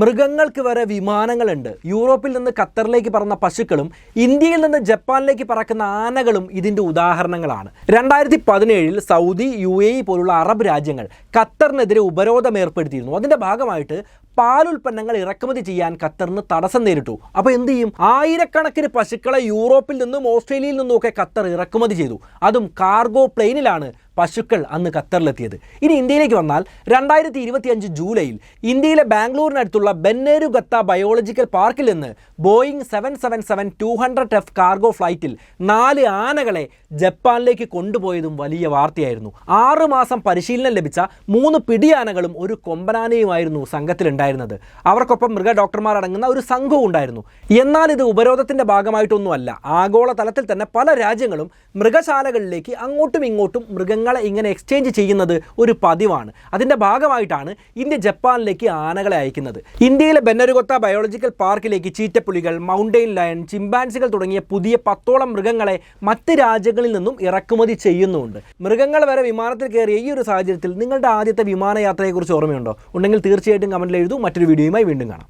മൃഗങ്ങൾക്ക് വരെ വിമാനങ്ങളുണ്ട്. യൂറോപ്പിൽ നിന്ന് ഖത്തറിലേക്ക് പറന്ന പശുക്കളും ഇന്ത്യയിൽ നിന്ന് ജപ്പാനിലേക്ക് പറക്കുന്ന ആനകളും ഇതിന്റെ ഉദാഹരണങ്ങളാണ്. രണ്ടായിരത്തി പതിനേഴിൽ സൗദി യു എ പോലുള്ള അറബ് രാജ്യങ്ങൾ ഖത്തറിനെതിരെ ഉപരോധം ഏർപ്പെടുത്തിയിരുന്നു. അതിന്റെ ഭാഗമായിട്ട് പാലുൽപ്പന്നങ്ങൾ ഇറക്കുമതി ചെയ്യാൻ ഖത്തറിന് തടസ്സം നേരിട്ടു. അപ്പോൾ എന്ത് ചെയ്യും? ആയിരക്കണക്കിന് പശുക്കളെ യൂറോപ്പിൽ നിന്നും ഓസ്ട്രേലിയയിൽ നിന്നും ഒക്കെ ഖത്തർ ഇറക്കുമതി ചെയ്തു. അതും കാർഗോ പ്ലെയിനിലാണ് പശുക്കൾ അന്ന് ഖത്തറിലെത്തിയത്. ഇനി ഇന്ത്യയിലേക്ക് വന്നാൽ രണ്ടായിരത്തി ഇരുപത്തി അഞ്ച് ജൂലൈയിൽ ഇന്ത്യയിലെ ബാംഗ്ലൂരിനടുത്തുള്ള ബെന്നേരു ഗത്ത ബയോളജിക്കൽ പാർക്കിൽ നിന്ന് Boeing seven seven seven two hundred F cargo ഫ്ലൈറ്റിൽ നാല് ആനകളെ ജപ്പാനിലേക്ക് കൊണ്ടുപോയതും വലിയ വാർത്തയായിരുന്നു. ആറുമാസം പരിശീലനം ലഭിച്ച മൂന്ന് പിടിയാനകളും ഒരു കൊമ്പനാനയുമായിരുന്നു സംഘത്തിലുണ്ടായിരുന്നത്. അവർക്കൊപ്പം മൃഗ ഡോക്ടർമാർ അടങ്ങുന്ന ഒരു സംഘവും ഉണ്ടായിരുന്നു. എന്നാൽ ഇത് ഉപരോധത്തിന്റെ ഭാഗമായിട്ടൊന്നുമല്ല. ആഗോളതലത്തിൽ തന്നെ പല രാജ്യങ്ങളും മൃഗശാലകളിലേക്ക് അങ്ങോട്ടും ഇങ്ങോട്ടും മൃഗങ്ങളെ ഇങ്ങനെ എക്സ്ചേഞ്ച് ചെയ്യുന്നത് ഒരു പതിവാണ്. അതിന്റെ ഭാഗമായിട്ടാണ് ഇന്ത്യ ജപ്പാനിലേക്ക് ആനകളെ അയക്കുന്നത്. ഇന്ത്യയിലെ ബെന്നരുകൊത്ത ബയോളജിക്കൽ പാർക്കിലേക്ക് ചീറ്റപ്പുലികൾ മൗണ്ടെയിൻ ലയൺ ചിമ്പാൻസികൾ തുടങ്ങിയ പുതിയ പത്തോളം മൃഗങ്ങളെ മറ്റ് രാജ്യങ്ങളിൽ നിന്നും ഇറക്കുമതി ചെയ്യുന്നുണ്ട്. മൃഗങ്ങൾ വരെ വിമാനത്തിൽ കയറിയ ഈ ഒരു സാഹചര്യത്തിൽ നിങ്ങളുടെ ആദ്യത്തെ വിമാനയാത്രയെക്കുറിച്ച് ഓർമ്മയുണ്ടോ? ഉണ്ടെങ്കിൽ തീർച്ചയായിട്ടും കമന്റിൽ എഴുതൂ. മറ്റൊരു വീഡിയോയുമായി വീണ്ടും കാണാം.